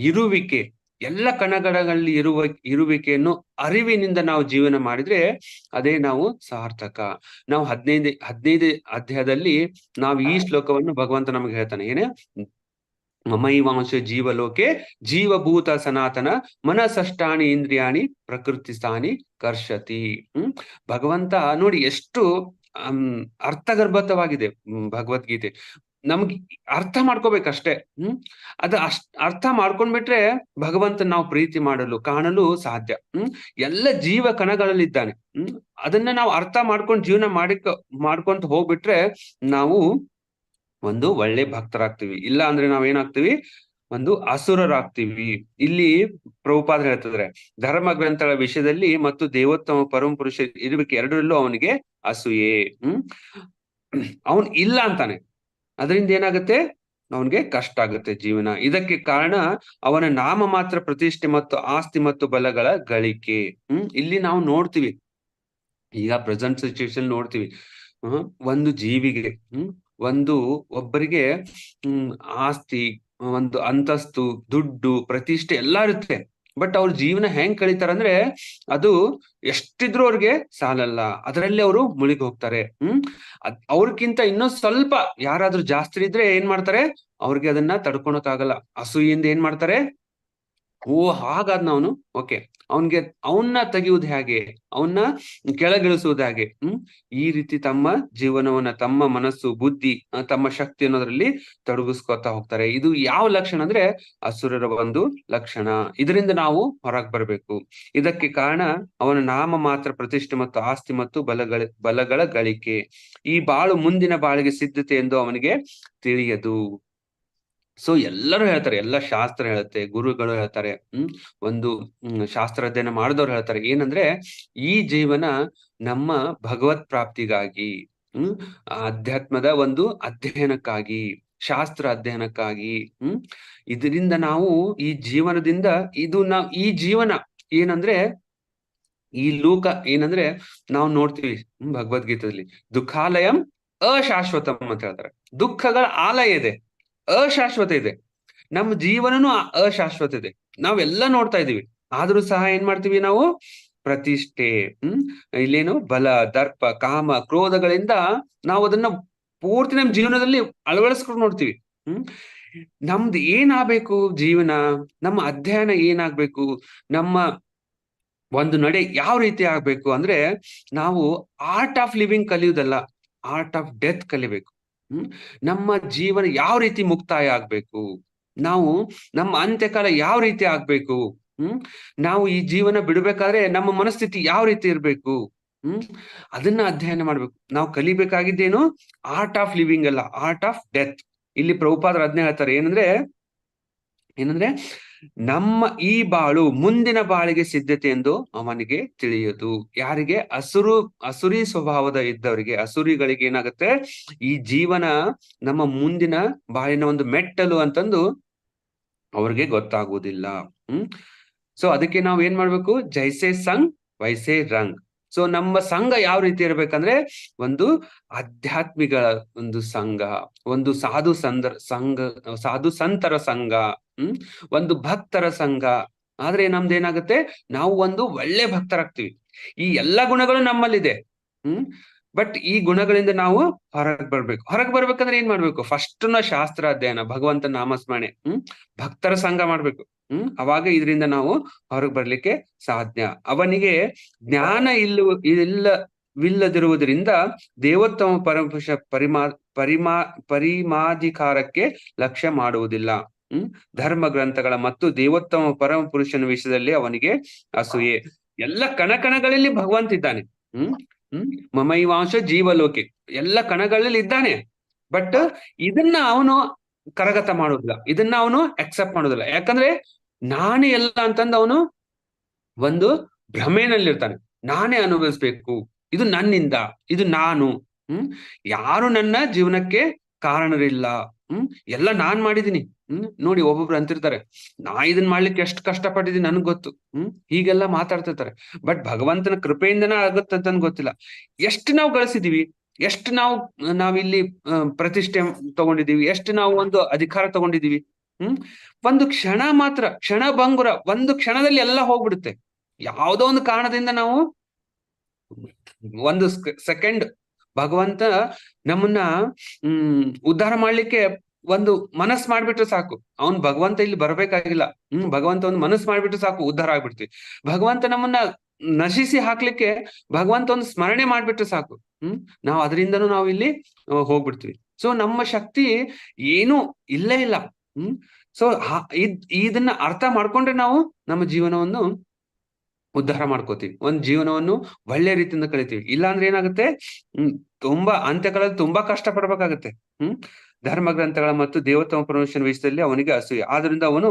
ಇರುವಿಕೆ ಎಲ್ಲ ಕಣಗಳಲ್ಲಿ ಇರುವ ಇರುವಿಕೆಯನ್ನು ಅರಿವಿನಿಂದ ನಾವು ಜೀವನ ಮಾಡಿದ್ರೆ ಅದೇ ನಾವು ಸಾರ್ಥಕ. ನಾವು ಹದಿನೈದು ಹದಿನೈದು ಅಧ್ಯಾಯದಲ್ಲಿ ನಾವು ಈ ಶ್ಲೋಕವನ್ನು ಭಗವಂತ ನಮಗೆ ಹೇಳ್ತಾನೆ. ಏನೇ? ಮಮೈವಾಂಶ ಜೀವಲೋಕೆ ಜೀವಭೂತ ಸನಾತನ ಮನಸಷ್ಟಾಣಿ ಇಂದ್ರಿಯಾಣಿ ಪ್ರಕೃತಿ ಸ್ಥಾನಿ ಕರ್ಷತಿ. ಹ್ಮ್? ಭಗವಂತ ನೋಡಿ ಎಷ್ಟು ಅರ್ಥಗರ್ಭತವಾಗಿದೆ ಭಗವದ್ಗೀತೆ. ನಮ್ಗೆ ಅರ್ಥ ಮಾಡ್ಕೋಬೇಕಷ್ಟೇ, ಹ್ಮ್? ಅದ ಅಷ್ಟ್ ಅರ್ಥ ಮಾಡ್ಕೊಂಡ್ಬಿಟ್ರೆ ಭಗವಂತ ನಾವು ಪ್ರೀತಿ ಮಾಡಲು, ಕಾಣಲು ಸಾಧ್ಯ, ಹ್ಮ್? ಎಲ್ಲ ಜೀವ ಕಣಗಳಲ್ಲಿದ್ದಾನೆ, ಹ್ಮ್? ಅದನ್ನ ನಾವು ಅರ್ಥ ಮಾಡ್ಕೊಂಡು ಜೀವನ ಮಾಡಿಕ, ಮಾಡ್ಕೊಂತ ಹೋಗ್ಬಿಟ್ರೆ ನಾವು ಒಂದು ಒಳ್ಳೆ ಭಕ್ತರಾಗ್ತೀವಿ, ಇಲ್ಲ ಅಂದ್ರೆ ನಾವ್ ಏನಾಗ್ತೀವಿ? ಒಂದು ಅಸುರರಾಗ್ತೀವಿ. ಇಲ್ಲಿ ಪ್ರಭುಪಾದ ಹೇಳ್ತಿದ್ರೆ, ಧರ್ಮ ಗ್ರಂಥಗಳ ವಿಷಯದಲ್ಲಿ ಮತ್ತು ದೇವೋತ್ತಮ ಪರಮಪುರುಷ ಇರುವಿಕೆ ಎರಡರಲ್ಲೂ ಅವನಿಗೆ ಅಸೂಯೆ, ಹ್ಮ್? ಅವನ್ ಇಲ್ಲ ಅಂತಾನೆ. ಅದರಿಂದ ಏನಾಗುತ್ತೆ? ಅವನಿಗೆ ಕಷ್ಟ ಆಗುತ್ತೆ ಜೀವನ. ಇದಕ್ಕೆ ಕಾರಣ ಅವನ ನಾಮ ಮಾತ್ರ ಪ್ರತಿಷ್ಠೆ ಮತ್ತು ಆಸ್ತಿ ಮತ್ತು ಬಲಗಳ ಗಳಿಕೆ. ಹ್ಮ್, ಇಲ್ಲಿ ನಾವು ನೋಡ್ತೀವಿ. ಈಗ ಪ್ರೆಸೆಂಟ್ ಸಿಚುವೇಶನ್ ನೋಡ್ತೀವಿ. ಒಂದು ಜೀವಿಗೆ, ಹ್ಮ್, ಒಂದು ಒಬ್ಬರಿಗೆ, ಹ್ಮ್, ಆಸ್ತಿ, ಒಂದು ಅಂತಸ್ತು, ದುಡ್ಡು, ಪ್ರತಿಷ್ಠೆ ಎಲ್ಲಾ ಇರುತ್ತೆ. ಬಟ್ ಅವ್ರ ಜೀವನ ಹೆಂಗ್ ಕಳೀತಾರಂದ್ರೆ ಅದು ಎಷ್ಟಿದ್ರು ಅವ್ರಿಗೆ ಸಾಲಲ್ಲ. ಅದರಲ್ಲಿ ಅವರು ಮುಳುಗಿ ಹೋಗ್ತಾರೆ. ಹ್ಮ್? ಅದ್ ಇನ್ನೊಂದ್ ಇನ್ನೂ ಸ್ವಲ್ಪ ಯಾರಾದ್ರೂ ಜಾಸ್ತಿ ಇದ್ರೆ ಏನ್ ಮಾಡ್ತಾರೆ? ಅವ್ರಿಗೆ ಅದನ್ನ ತಡ್ಕೊಳಕ್ಕಾಗಲ್ಲ. ಅಸೂಯಿಂದ ಏನ್ ಮಾಡ್ತಾರೆ? ಓ ಹಾಗಾದ್ನ ಅವನು ಓಕೆ. ಅವನ್ಗೆ, ಅವನ್ನ ತೆಗೆಯುವುದು ಹೇಗೆ? ಅವನ್ನ ಕೆಳಗಿಳಿಸುವುದು ಹೇಗೆ? ಹ್ಮ್? ಈ ರೀತಿ ತಮ್ಮ ಜೀವನವನ್ನ, ತಮ್ಮ ಮನಸ್ಸು, ಬುದ್ಧಿ ತಮ್ಮ ಶಕ್ತಿ ಅನ್ನೋದ್ರಲ್ಲಿ ತೊಡಗಿಸ್ಕೊತಾ ಹೋಗ್ತಾರೆ. ಇದು ಯಾವ ಲಕ್ಷಣ ಅಂದ್ರೆ ಅಸುರರ ಒಂದು ಲಕ್ಷಣ. ಇದರಿಂದ ನಾವು ಹೊರಗ್ ಬರ್ಬೇಕು. ಇದಕ್ಕೆ ಕಾರಣ ಅವನ ನಾಮ ಮಾತ್ರ ಪ್ರತಿಷ್ಠೆ ಮತ್ತು ಆಸ್ತಿ ಮತ್ತು ಬಲಗಳ ಬಲಗಳ ಗಳಿಕೆ. ಈ ಬಾಳು ಮುಂದಿನ ಬಾಳಿಗೆ ಸಿದ್ಧತೆ ಎಂದು ಅವನಿಗೆ ತಿಳಿಯದು. ಸೊ ಎಲ್ಲರೂ ಹೇಳ್ತಾರೆ, ಎಲ್ಲ ಶಾಸ್ತ್ರ ಹೇಳುತ್ತೆ, ಗುರುಗಳು ಹೇಳ್ತಾರೆ, ಹ್ಮ್, ಒಂದು ಶಾಸ್ತ್ರ ಅಧ್ಯಯನ ಮಾಡಿದವ್ರು ಹೇಳ್ತಾರೆ. ಏನಂದ್ರೆ, ಈ ಜೀವನ ನಮ್ಮ ಭಗವತ್ ಪ್ರಾಪ್ತಿಗಾಗಿ, ಹ್ಮ್ ಅಧ್ಯಾತ್ಮದ ಒಂದು ಅಧ್ಯಯನಕ್ಕಾಗಿ, ಶಾಸ್ತ್ರ ಅಧ್ಯಯನಕ್ಕಾಗಿ, ಹ್ಮ್, ಇದರಿಂದ ನಾವು ಈ ಜೀವನದಿಂದ ಇದು ನಾವು ಈ ಜೀವನ ಏನಂದ್ರೆ, ಈ ಲೋಕ ಏನಂದ್ರೆ, ನಾವು ನೋಡ್ತೀವಿ ಭಗವದ್ಗೀತೆಯಲ್ಲಿ ದುಃಖಾಲಯಂ ಅಶಾಶ್ವತಂ ಅಂತ ಹೇಳ್ತಾರೆ. ದುಃಖಗಳ ಆಲಯ ಇದೆ. ಅಶಾಶ್ವತ ಇದೆ. ನಮ್ಮ ಜೀವನನು ಅಶಾಶ್ವತ ಇದೆ. ನಾವೆಲ್ಲ ನೋಡ್ತಾ ಇದೀವಿ ಆದ್ರೂ ಸಹ ಏನ್ ಮಾಡ್ತೀವಿ ನಾವು? ಪ್ರತಿಷ್ಠೆ, ಹ್ಮ್? ಇಲ್ಲೇನು ಬಲ, ದರ್ಪ, ಕಾಮ, ಕ್ರೋಧಗಳಿಂದ ನಾವು ಅದನ್ನ ಪೂರ್ತಿ ನಮ್ಮ ಜೀವನದಲ್ಲಿ ಅಳವಡಿಸ್ಕೊಂಡು ನೋಡ್ತೀವಿ. ಹ್ಮ್? ನಮ್ದು ಏನಾಗ್ಬೇಕು ಜೀವನ? ನಮ್ಮ ಅಧ್ಯಯನ ಏನಾಗ್ಬೇಕು? ನಮ್ಮ ಒಂದು ನಡೆ ಯಾವ ರೀತಿ ಆಗ್ಬೇಕು? ಅಂದ್ರೆ ನಾವು ಆರ್ಟ್ ಆಫ್ ಲಿವಿಂಗ್ ಕಲಿಯುವುದಲ್ಲ. ಆರ್ಟ್ ಆಫ್ ಡೆತ್ ಕಲಿಬೇಕು. ನಮ್ಮ ಜೀವನ ಯಾವ ರೀತಿ ಮುಕ್ತಾಯ ಆಗ್ಬೇಕು? ನಾವು ನಮ್ಮ ಅಂತ್ಯಕಾಲ ಯಾವ ರೀತಿ ಆಗ್ಬೇಕು? ಹ್ಮ್? ನಾವು ಈ ಜೀವನ ಬಿಡ್ಬೇಕಾದ್ರೆ ನಮ್ಮ ಮನಸ್ಥಿತಿ ಯಾವ ರೀತಿ ಇರ್ಬೇಕು? ಹ್ಮ್? ಅದನ್ನ ಅಧ್ಯಯನ ಮಾಡ್ಬೇಕು. ನಾವು ಕಲಿಬೇಕಾಗಿದ್ದೇನು? ಆರ್ಟ್ ಆಫ್ ಲಿವಿಂಗ್ ಅಲ್ಲ. ಆರ್ಟ್ ಆಫ್ ಡೆತ್ ಇಲ್ಲಿ ಪ್ರಭುಪಾದ್ರ ಅದ್ನೇ ಹೇಳ್ತಾರೆ. ಏನಂದ್ರೆ ಏನಂದ್ರೆ ನಮ್ಮ ಈ ಬಾಳು ಮುಂದಿನ ಬಾಳಿಗೆ ಸಿದ್ಧತೆ ಎಂದು ಅವನಿಗೆ ತಿಳಿಯುದು. ಯಾರಿಗೆ? ಹಸುರು, ಹಸುರಿ ಸ್ವಭಾವದ ಇದ್ದವರಿಗೆ. ಹಸುರಿಗಳಿಗೆ ಏನಾಗುತ್ತೆ? ಈ ಜೀವನ ನಮ್ಮ ಮುಂದಿನ ಬಾಳಿನ ಒಂದು ಮೆಟ್ಟಲು ಅಂತಂದು ಅವ್ರಿಗೆ ಗೊತ್ತಾಗುವುದಿಲ್ಲ. ಹ್ಮ್? ಸೊ ಅದಕ್ಕೆ ನಾವು ಏನ್ ಮಾಡ್ಬೇಕು? ಜೈಸೆ ಸಂಗ್, ವೈಸೆ ರಂಗ್. ಸೊ ನಮ್ಮ ಸಂಘ ಯಾವ ರೀತಿ ಇರ್ಬೇಕಂದ್ರೆ ಒಂದು ಆಧ್ಯಾತ್ಮಿಗಳ ಒಂದು ಸಂಘ, ಒಂದು ಸಾಧು ಸಂದರ್ ಸಂಘ, ಸಾಧು ಸಂತರ ಸಂಘ, ಹ್ಮ್, ಒಂದು ಭಕ್ತರ ಸಂಘ. ಆದ್ರೆ ನಮ್ದು ಏನಾಗುತ್ತೆ? ನಾವು ಒಂದು ಒಳ್ಳೆ ಭಕ್ತರಾಗ್ತೀವಿ. ಈ ಎಲ್ಲಾ ಗುಣಗಳು ನಮ್ಮಲ್ಲಿದೆ. ಹ್ಮ್ ಬಟ್ ಈ ಗುಣಗಳಿಂದ ನಾವು ಹೊರಗ್ ಬರ್ಬೇಕು. ಹೊರಗ್ ಬರ್ಬೇಕಂದ್ರೆ ಏನ್ ಮಾಡ್ಬೇಕು? ಫಸ್ಟ್ನ ಶಾಸ್ತ್ರ ಅಧ್ಯಯನ ಭಗವಂತ ನಾಮಸ್ಮರಣೆ ಹ್ಮ್? ಭಕ್ತರ ಸಂಘ ಮಾಡ್ಬೇಕು. ಹ್ಮ್? ಅವಾಗ ಇದರಿಂದ ನಾವು ಹೊರಗ್ ಬರ್ಲಿಕ್ಕೆ ಸಾಧ್ಯ. ಅವನಿಗೆ ಜ್ಞಾನ ಇಲ್ಲವ ಇಲ್ಲವಿಲ್ಲದಿರುವುದರಿಂದ ದೇವೋತ್ತಮ ಪರಮಪುರುಷ ಪರಿಮಾ ಪರಿಮಾ ಪರಿಮಾಧಿಕಾರಕ್ಕೆ ಲಕ್ಷ್ಯ ಮಾಡುವುದಿಲ್ಲ. ಹ್ಮ್? ಧರ್ಮ ಗ್ರಂಥಗಳ ಮತ್ತು ದೇವೋತ್ತಮ ಪರಮ ಪುರುಷನ ವಿಷಯದಲ್ಲಿ ಅವನಿಗೆ ಅಸೂಯೆ. ಎಲ್ಲ ಕಣಕಣಗಳಲ್ಲಿ ಭಗವಂತ ಇದ್ದಾನೆ. ಹ್ಮ್? ಹ್ಮ್? ಮಮೈವಾಂಶ ಜೀವಲೋಕೆ. ಎಲ್ಲ ಕಣಗಳಲ್ಲಿ ಇದ್ದಾನೆ. ಬಟ್ ಇದನ್ನ ಅವನು ಕರಗತ ಮಾಡೋದಿಲ್ಲ. ಇದನ್ನ ಅವನು ಅಕ್ಸೆಪ್ಟ್ ಮಾಡೋದಿಲ್ಲ. ಯಾಕಂದ್ರೆ ನಾನೇ ಎಲ್ಲ ಅಂತಂದ ಅವನು ಒಂದು ಭ್ರಮೆನಲ್ಲಿರ್ತಾನೆ. ನಾನೇ ಅನುಭವಿಸ್ಬೇಕು. ಇದು ನನ್ನಿಂದ. ಇದು ನಾನು. ಹ್ಮ್? ಯಾರು ನನ್ನ ಜೀವನಕ್ಕೆ ಕಾರಣರಿಲ್ಲ. ಹ್ಮ್? ಎಲ್ಲ ನಾನ್ ಮಾಡಿದೀನಿ. ಹ್ಮ್? ನೋಡಿ ಒಬ್ಬೊಬ್ರು ಅಂತಿರ್ತಾರೆ, ನಾ ಇದನ್ ಮಾಡ್ಲಿಕ್ಕೆ ಎಷ್ಟು ಕಷ್ಟಪಟ್ಟಿದೀನಿ ನನ್ಗ್ ಗೊತ್ತು. ಹ್ಮ್? ಹೀಗೆಲ್ಲ ಮಾತಾಡ್ತಿರ್ತಾರೆ. ಬಟ್ ಭಗವಂತನ ಕೃಪೆಯಿಂದನೇ ಆಗುತ್ತಂತ ಗೊತ್ತಿಲ್ಲ. ಎಷ್ಟು ನಾವು ಗಳಿಸಿದೀವಿ, ಎಷ್ಟು ನಾವು, ನಾವಿಲ್ಲಿ ಪ್ರತಿಷ್ಠೆ ತಗೊಂಡಿದೀವಿ, ಎಷ್ಟು ನಾವು ಒಂದು ಅಧಿಕಾರ ತಗೊಂಡಿದೀವಿ, ಹ್ಮ್? ಒಂದು ಕ್ಷಣ ಮಾತ್ರ, ಕ್ಷಣ ಭಂಗುರ ಒಂದು ಕ್ಷಣದಲ್ಲಿ ಎಲ್ಲ ಹೋಗ್ಬಿಡುತ್ತೆ. ಯಾವುದೋ ಒಂದು ಕಾರಣದಿಂದ ನಾವು ಒಂದು ಸೆಕೆಂಡ್ ಭಗವಂತ ನಮ್ಮನ್ನ, ಹ್ಮ್, ಉದ್ಧಾರ ಮಾಡ್ಲಿಕ್ಕೆ ಒಂದು ಮನಸ್ ಮಾಡ್ಬಿಟ್ರೆ ಸಾಕು. ಅವನ್ ಭಗವಂತ ಇಲ್ಲಿ ಬರ್ಬೇಕಾಗಿಲ್ಲ. ಹ್ಮ್, ಭಗವಂತ ಒಂದು ಮನಸ್ ಮಾಡ್ಬಿಟ್ರೆ ಸಾಕು, ಉದ್ಧಾರ ಆಗ್ಬಿಡ್ತೀವಿ. ಭಗವಂತ ನಮ್ಮನ್ನ ನಶಿಸಿ ಹಾಕ್ಲಿಕ್ಕೆ ಭಗವಂತ ಒಂದು ಸ್ಮರಣೆ ಮಾಡ್ಬಿಟ್ರೆ ಸಾಕು. ಹ್ಮ್, ನಾವು ಅದರಿಂದನು ನಾವು ಇಲ್ಲಿ ಹೋಗ್ಬಿಡ್ತೀವಿ. ಸೊ ನಮ್ಮ ಶಕ್ತಿ ಏನೂ ಇಲ್ಲೇ ಇಲ್ಲ. ಹ್ಮ್ ಸೊ ಇದ್, ಇದನ್ನ ಅರ್ಥ ಮಾಡ್ಕೊಂಡ್ರೆ ನಾವು ನಮ್ಮ ಜೀವನವನ್ನು ಉದ್ಧಾರ ಮಾಡ್ಕೋತೀವಿ. ಒಂದ್ ಜೀವನವನ್ನು ಒಳ್ಳೆ ರೀತಿಯಿಂದ ಕಳಿತೀವಿ. ಇಲ್ಲಾಂದ್ರೆ ಏನಾಗುತ್ತೆ? ತುಂಬಾ ಅಂತ್ಯಕಾಲದಲ್ಲಿ ತುಂಬಾ ಕಷ್ಟ ಪಡ್ಬೇಕಾಗತ್ತೆ ಹ್ಮ್, ಧರ್ಮ ಗ್ರಂಥಗಳ ಮತ್ತು ದೇವತಮ ಪ್ರವೇಶನ ವಿಷಯದಲ್ಲಿ ಅವನಿಗೆ ಅಸೂಯೆ. ಆದ್ರಿಂದ ಅವನು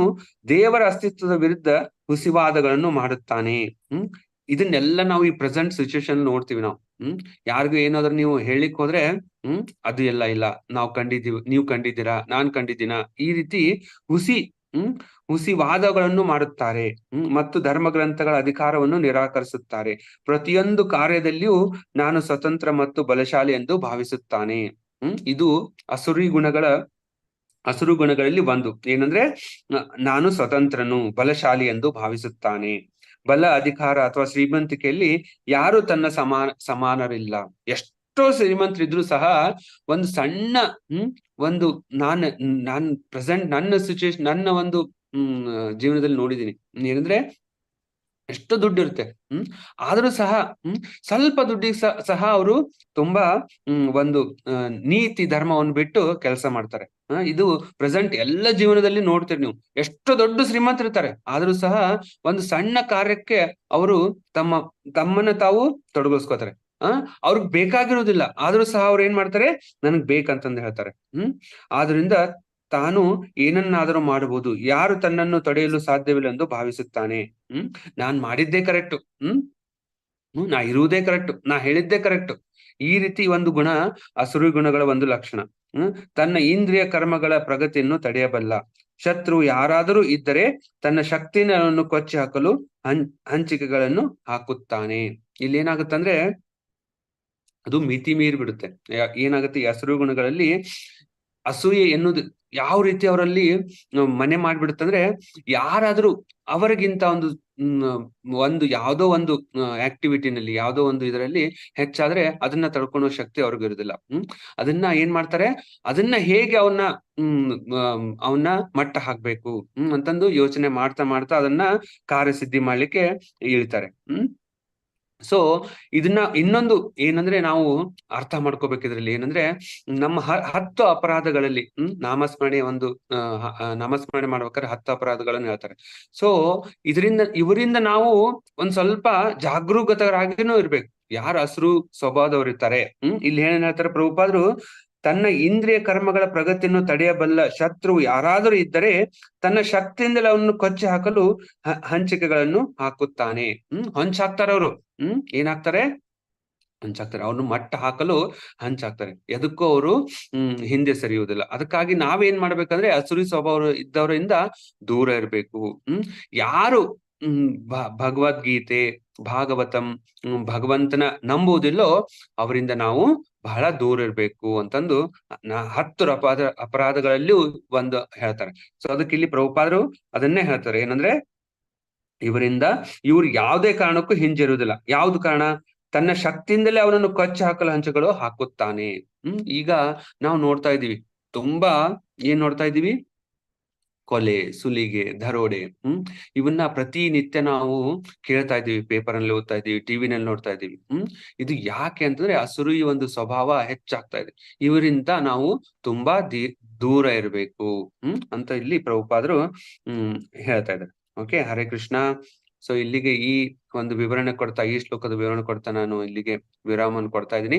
ದೇವರ ಅಸ್ತಿತ್ವದ ವಿರುದ್ಧ ಹುಸಿವಾದಗಳನ್ನು ಮಾಡುತ್ತಾನೆ. ಹ್ಮ್, ಇದನ್ನೆಲ್ಲ ನಾವು ಈ ಪ್ರೆಸೆಂಟ್ ಸಿಚುವೇಶನ್ ನೋಡ್ತೀವಿ ನಾವು. ಹ್ಮ್, ಯಾರಿಗೂ ಏನಾದ್ರು ನೀವು ಹೇಳಿಕ್ ಹೋದ್ರೆ, ಹ್ಮ್, ಅದು ಎಲ್ಲ ಇಲ್ಲ. ನಾವು ಕಂಡಿದ್ದೀವಿ, ನೀವು ಕಂಡಿದ್ದೀರಾ, ನಾನ್ ಕಂಡಿದ್ದೀನ, ಈ ರೀತಿ ಹುಸಿ ಹ್ಮ್, ಹುಸಿ ವಾದಗಳನ್ನು ಮಾಡುತ್ತಾರೆ. ಮತ್ತು ಧರ್ಮ ಗ್ರಂಥಗಳ ಅಧಿಕಾರವನ್ನು ನಿರಾಕರಿಸುತ್ತಾರೆ. ಪ್ರತಿಯೊಂದು ಕಾರ್ಯದಲ್ಲಿಯೂ ನಾನು ಸ್ವತಂತ್ರ ಮತ್ತು ಬಲಶಾಲಿ ಎಂದು ಭಾವಿಸುತ್ತಾನೆ. ಇದು ಅಸುರಿ ಗುಣಗಳ ಹಸುರು ಗುಣಗಳಲ್ಲಿ ಒಂದು. ಏನಂದ್ರೆ ನಾನು ಸ್ವತಂತ್ರನು, ಬಲಶಾಲಿ ಎಂದು ಭಾವಿಸುತ್ತಾನೆ. ಬಲ ಅಧಿಕಾರ ಅಥವಾ ಶ್ರೀಮಂತಿಕೆಯಲ್ಲಿ ಯಾರು ತನ್ನ ಸಮಾನ, ಸಮಾನರಿಲ್ಲ. ಎಷ್ಟೋ ಶ್ರೀಮಂತರಿದ್ರು ಸಹ ಒಂದು ಸಣ್ಣ, ಹ್ಮ್ ಒಂದು ನಾನು, ನಾನ್ ಪ್ರೆಸೆಂಟ್ ನನ್ನ ಸಿಚುವೇಶನ್ ನನ್ನ ಒಂದು ಜೀವನದಲ್ಲಿ ನೋಡಿದೀನಿ ಏನಂದ್ರೆ, ಎಷ್ಟು ದುಡ್ಡು ಇರುತ್ತೆ ಹ್ಮ್, ಆದ್ರೂ ಸಹ, ಹ್ಮ್, ಸ್ವಲ್ಪ ದುಡ್ಡಿಗೆ ಸಹ ಅವರು ತುಂಬಾ, ಹ್ಮ್, ಒಂದು ನೀತಿ ಧರ್ಮವನ್ನು ಬಿಟ್ಟು ಕೆಲಸ ಮಾಡ್ತಾರೆ. ಇದು ಪ್ರೆಸೆಂಟ್ ಎಲ್ಲ ಜೀವನದಲ್ಲಿ ನೋಡ್ತೀರಿ ನೀವು. ಎಷ್ಟು ದೊಡ್ಡ ಶ್ರೀಮಂತರಿರ್ತಾರೆ ಆದ್ರೂ ಸಹ ಒಂದು ಸಣ್ಣ ಕಾರ್ಯಕ್ಕೆ ಅವರು ತಮ್ಮ, ತಮ್ಮನ್ನ ತಾವು ತೊಡಗಿಸ್ಕೋತಾರೆ. ಆ? ಅವ್ರಿಗೆ ಬೇಕಾಗಿರೋದಿಲ್ಲ ಆದ್ರೂ ಸಹ ಅವ್ರು ಏನ್ ಮಾಡ್ತಾರೆ? ನನಗ್ ಬೇಕಂತಂದು ಹೇಳ್ತಾರೆ. ಹ್ಮ್? ಆದ್ರಿಂದ ತಾನು ಏನನ್ನಾದರೂ ಮಾಡಬಹುದು. ಯಾರು ತನ್ನನ್ನು ತಡೆಯಲು ಸಾಧ್ಯವಿಲ್ಲ ಎಂದು ಭಾವಿಸುತ್ತಾನೆ. ಹ್ಮ್? ನಾನ್ ಮಾಡಿದ್ದೇ ಕರೆಕ್ಟ್. ಹ್ಮ್? ನಾ ಇರುವುದೇ ಕರೆಕ್ಟ್. ನಾ ಹೇಳಿದ್ದೇ ಕರೆಕ್ಟ್. ಈ ರೀತಿ ಒಂದು ಗುಣ ಅಸುರು ಗುಣಗಳ ಒಂದು ಲಕ್ಷಣ. ತನ್ನ ಇಂದ್ರಿಯ ಕರ್ಮಗಳ ಪ್ರಗತಿಯನ್ನು ತಡೆಯಬಲ್ಲ. ಶತ್ರು ಯಾರಾದರೂ ಇದ್ದರೆ ತನ್ನ ಶಕ್ತಿಯನ್ನು ಕೊಚ್ಚಿ ಹಾಕಲು ಹಂಚಿಕೆಗಳನ್ನು ಹಾಕುತ್ತಾನೆ. ಇಲ್ಲಿ ಏನಾಗುತ್ತಂದ್ರೆ ಅದು ಮಿತಿ ಮೀರಿ ಬಿಡುತ್ತೆ. ಏನಾಗುತ್ತೆ ಹಸಿರು ಗುಣಗಳಲ್ಲಿ ಅಸೂಯೆ ಎನ್ನುವುದು ಯಾವ ರೀತಿ ಅವರಲ್ಲಿ ಮನೆ ಮಾಡ್ಬಿಡುತ್ತಂದ್ರೆ ಯಾರಾದ್ರೂ ಅವರಿಗಿಂತ ಒಂದು ಒಂದು ಯಾವ್ದೋ ಒಂದು ಆಕ್ಟಿವಿಟಿನಲ್ಲಿ ಯಾವ್ದೋ ಒಂದು ಇದರಲ್ಲಿ ಹೆಚ್ಚಾದ್ರೆ ಅದನ್ನ ತಡ್ಕೊಳ್ಳೋ ಶಕ್ತಿ ಅವ್ರಿಗೂ ಇರುದಿಲ್ಲ. ಹ್ಮ್? ಅದನ್ನ ಏನ್ ಮಾಡ್ತಾರೆ? ಅದನ್ನ ಹೇಗೆ ಅವನ್ನ ಹ್ಮ್ ಅವನ್ನ ಮಟ್ಟ ಹಾಕ್ಬೇಕು? ಹ್ಮ್? ಅಂತಂದು ಯೋಚನೆ ಮಾಡ್ತಾ ಮಾಡ್ತಾ ಅದನ್ನ ಕಾರ್ಯಸಿದ್ಧಿ ಮಾಡ್ಲಿಕ್ಕೆ ಇಳಿತಾರೆ. ಹ್ಮ್? ಸೊ ಇದನ್ನ ಇನ್ನೊಂದು ಏನಂದ್ರೆ ನಾವು ಅರ್ಥ ಮಾಡ್ಕೋಬೇಕು ಇದ್ರಲ್ಲಿ ಏನಂದ್ರೆ ನಮ್ಮ ಹತ್ತು ಅಪರಾಧಗಳಲ್ಲಿ, ಹ್ಮ್, ನಾಮಸ್ಮರಣೆ ಒಂದು ನಾಮಸ್ಮರಣೆ ಮಾಡ್ಬೇಕಾದ್ರೆ ಹತ್ತು ಅಪರಾಧಗಳನ್ನು ಹೇಳ್ತಾರೆ. ಸೊ ಇದರಿಂದ, ಇವರಿಂದ ನಾವು ಒಂದ್ ಸ್ವಲ್ಪ ಜಾಗರೂಕತರಾಗಿನೂ ಇರ್ಬೇಕು. ಯಾರು ಹಸಿರು ಸ್ವಭಾವದವ್ರು ಇರ್ತಾರೆ ಹ್ಮ್, ಇಲ್ಲಿ ಏನೇನ್ ಹೇಳ್ತಾರೆ ಪ್ರಭುಪಾದ್ರು ತನ್ನ ಇಂದ್ರಿಯ ಕರ್ಮಗಳ ಪ್ರಗತಿಯನ್ನು ತಡೆಯಬಲ್ಲ ಶತ್ರು ಯಾರಾದರೂ ಇದ್ದರೆ ತನ್ನ ಶಕ್ತಿಯಿಂದಲೇ ಅವನು ಕೊಚ್ಚಿ ಹಾಕಲು ಹಂಚಿಕೆಗಳನ್ನು ಹಾಕುತ್ತಾನೆ. ಹ್ಮ್, ಹಂಚಾಕ್ತಾರೆ ಅವರು. ಹ್ಮ್, ಏನಾಗ್ತಾರೆ? ಹಂಚಾಕ್ತಾರೆ. ಅವನು ಮಟ್ಟ ಹಾಕಲು ಹಂಚಾಕ್ತಾರೆ. ಎದಕ್ಕೂ ಅವರು, ಹ್ಮ್, ಹಿಂದೆ ಸರಿಯುವುದಿಲ್ಲ. ಅದಕ್ಕಾಗಿ ನಾವೇನ್ ಮಾಡ್ಬೇಕಂದ್ರೆ, ಅಸುರಿ ಸ್ವಭಾವ ಇದ್ದವರಿಂದ ದೂರ ಇರ್ಬೇಕು. ಹ್ಮ್, ಯಾರು ಭಗವದ್ಗೀತೆ, ಭಾಗವತಂ ಭಗವಂತನ ನಂಬುವುದಿಲ್ಲೋ ಅವರಿಂದ ನಾವು ಬಹಳ ದೂರ ಇರ್ಬೇಕು ಅಂತಂದು ಹತ್ತು ಅಪರಾಧ ಅಪರಾಧಗಳಲ್ಲಿಯೂ ಒಂದು ಹೇಳ್ತಾರೆ. ಸೊ ಅದಕ್ಕೆ ಇಲ್ಲಿ ಪ್ರಭುಪಾದರು ಅದನ್ನೇ ಹೇಳ್ತಾರೆ. ಏನಂದ್ರೆ, ಇವರಿಂದ ಇವ್ರು ಯಾವುದೇ ಕಾರಣಕ್ಕೂ ಹಿಂಜರುವುದಿಲ್ಲ ಯಾವ್ದು ಕಾರಣ? ತನ್ನ ಶಕ್ತಿಯಿಂದಲೇ ಅವನನ್ನು ಕಚ್ಚಿ ಹಾಕಲು ಹಂಚಗಳು ಹಾಕುತ್ತಾನೆ. ಹ್ಮ್, ಈಗ ನಾವು ನೋಡ್ತಾ ಇದ್ದೀವಿ. ತುಂಬಾ ಏನ್ ನೋಡ್ತಾ ಇದೀವಿ ಕೊಲೆ, ಸುಲಿಗೆ, ದರೋಡೆ, ಹ್ಮ್? ಇವನ್ನ ಪ್ರತಿನಿತ್ಯ ನಾವು ಕೇಳ್ತಾ ಇದೀವಿ ಪೇಪರ್ನಲ್ಲಿ ಓದ್ತಾ ಇದೀವಿ ಟಿವಿನಲ್ಲಿ ನೋಡ್ತಾ ಇದೀವಿ ಹ್ಮ್? ಇದು ಯಾಕೆ ಅಂತಂದ್ರೆ ಹಸುರು ಈ ಒಂದು ಸ್ವಭಾವ ಹೆಚ್ಚಾಗ್ತಾ ಇದೆ. ಇವರಿಂದ ನಾವು ತುಂಬಾ ದಿ, ದೂರ ಇರಬೇಕು, ಹ್ಮ್? ಅಂತ ಇಲ್ಲಿ ಪ್ರಭುಪಾದರು, ಹ್ಮ್, ಹೇಳ್ತಾ ಇದ್ದಾರೆ. ಓಕೆ? ಹರೇ ಕೃಷ್ಣ. ಸೊ ಇಲ್ಲಿಗೆ ಈ ಒಂದು ವಿವರಣೆ ಕೊಡ್ತಾ, ಈ ಶ್ಲೋಕದ ವಿವರಣೆ ಕೊಡ್ತಾ ನಾನು ಇಲ್ಲಿಗೆ ವಿರಾಮವನ್ನು ಕೊಡ್ತಾ ಇದ್ದೀನಿ.